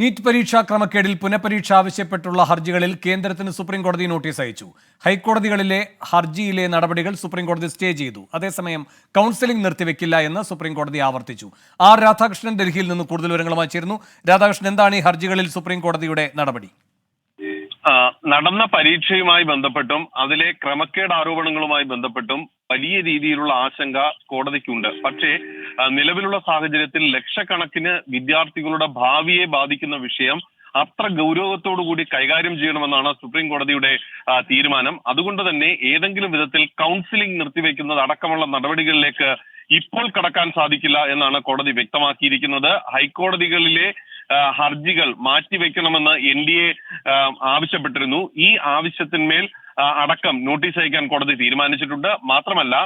NEET പരീക്ഷാ ക്രമക്കേടിൽ പുനഃപരീക്ഷ ആവശ്യപ്പെട്ടുള്ള ഹർജികളിൽ കേന്ദ്രത്തിന് സുപ്രീം കോടതി നോട്ടീസ് അയച്ചു. ഹൈക്കോടതികളിലെ ഹർജിയിലെ നടപടികൾ സുപ്രീം കോടതി സ്റ്റേ ചെയ്തു. അതേസമയം കൗൺസിലിംഗ് നിർത്തിവെക്കില്ല എന്ന് സുപ്രീം കോടതി ആവർത്തിച്ചു. ആർ രാധാകൃഷ്ണൻ ഡൽഹിയിൽ നിന്ന് കൂടുതൽ വിവരങ്ങളുമായി ചേരുന്നു. രാധാകൃഷ്ണൻ എന്താണ് ഈ ഹർജികളിൽ സുപ്രീം കോടതിയുടെ നടപടി? നടന്ന പരീക്ഷയുമായി ബന്ധപ്പെട്ടും അതിലെ ക്രമക്കേട് ആരോപണങ്ങളുമായി ബന്ധപ്പെട്ടും വലിയ രീതിയിലുള്ള ആശങ്ക കോടതിക്കുണ്ട്. പക്ഷേ നിലവിലുള്ള സാഹചര്യത്തിൽ ലക്ഷക്കണക്കിന് വിദ്യാർത്ഥികളുടെ ഭാവിയെ ബാധിക്കുന്ന വിഷയം അത്ര ഗൗരവത്തോടു കൂടി കൈകാര്യം ചെയ്യണമെന്നാണ് സുപ്രീം കോടതിയുടെ തീരുമാനം. അതുകൊണ്ട് തന്നെ ഏതെങ്കിലും വിധത്തിൽ കൗൺസിലിംഗ് നിർത്തിവെക്കുന്നത് അടക്കമുള്ള നടപടികളിലേക്ക് ഇപ്പോൾ കടക്കാൻ സാധിക്കില്ല എന്നാണ് കോടതി വ്യക്തമാക്കിയിരിക്കുന്നത്. ഹൈക്കോടതികളിലെ ഹർജികൾ മാറ്റിവെക്കണമെന്ന് എൻ ഡി എ ആവശ്യപ്പെട്ടിരുന്നു. ഈ ആവശ്യത്തിന്മേൽ അടക്കം നോട്ടീസ് അയക്കാൻ കോടതി തീരുമാനിച്ചിട്ടുണ്ട്. മാത്രമല്ല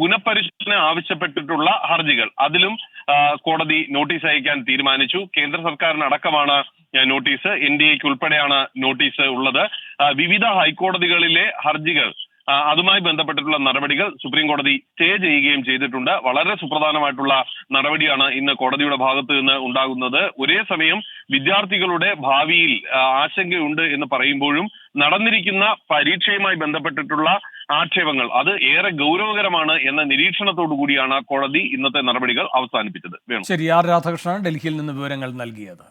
പുനഃപരിശോധന ആവശ്യപ്പെട്ടിട്ടുള്ള ഹർജികൾ അതിലും കോടതി നോട്ടീസ് അയക്കാൻ തീരുമാനിച്ചു. കേന്ദ്ര സർക്കാരിന് അടക്കമാണ് നോട്ടീസ്. എൻ ഡി എക്ക് ഉൾപ്പെടെയാണ് നോട്ടീസ് ഉള്ളത്. വിവിധ ഹൈക്കോടതികളിലെ ഹർജികൾ അതുമായി ബന്ധപ്പെട്ടിട്ടുള്ള നടപടികൾ സുപ്രീം കോടതി സ്റ്റേ ചെയ്യുകയും ചെയ്തിട്ടുണ്ട്. വളരെ സുപ്രധാനമായിട്ടുള്ള നടപടിയാണ് ഇന്ന് കോടതിയുടെ ഭാഗത്ത് നിന്ന് ഉണ്ടാകുന്നത്. ഒരേ സമയം വിദ്യാർത്ഥികളുടെ ഭാവിയിൽ ആശങ്കയുണ്ട് എന്ന് പറയുമ്പോഴും നടന്നിരിക്കുന്ന പരീക്ഷയുമായി ബന്ധപ്പെട്ടിട്ടുള്ള ആക്ഷേപങ്ങൾ അത് ഏറെ ഗൗരവകരമാണ് എന്ന നിരീക്ഷണത്തോടു കൂടിയാണ് കോടതി ഇന്നത്തെ നടപടികൾ അവസാനിപ്പിച്ചത്. ശരി ആർ രാധാകൃഷ്ണൻ ഡൽഹിയിൽ നിന്ന് വിവരങ്ങൾ നൽകിയത്.